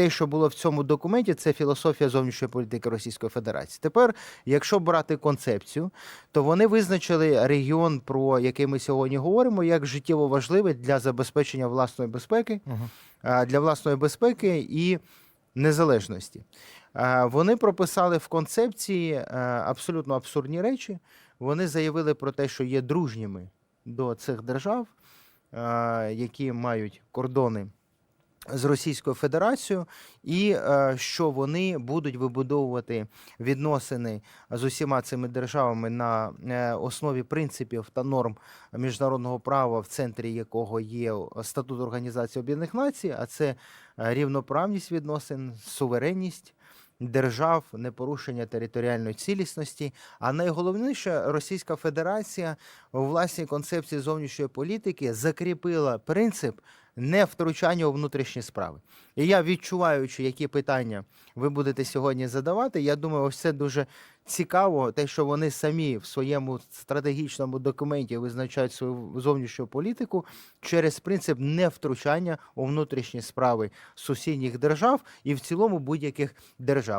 те, що було в цьому документі, це філософія зовнішньої політики Російської Федерації. Тепер, якщо брати концепцію, то вони визначили регіон, про який ми сьогодні говоримо, як життєво важливий для забезпечення власної безпеки, а, для власної безпеки і незалежності. Вони прописали в концепції е, абсолютно абсурдні речі. Вони заявили про те, що є дружніми до цих держав, які мають кордони з Російською Федерацією, і е, що вони будуть вибудовувати відносини з усіма цими державами на е, основі принципів та норм міжнародного права, в центрі якого є статут Організації Об'єднаних Націй, а це е, рівноправність відносин, суверенність. Держав, непорушення територіальної цілісності. А найголовніше, Російська Федерація у власній концепції зовнішньої політики закріпила принцип невтручання у внутрішні справи. І я відчуваючи, які питання ви будете сьогодні задавати, я думаю, ось це дуже цікаво, те, що вони самі в своєму стратегічному документі визначають свою зовнішню політику через принцип невтручання у внутрішні справи сусідніх держав і в цілому будь-яких держав.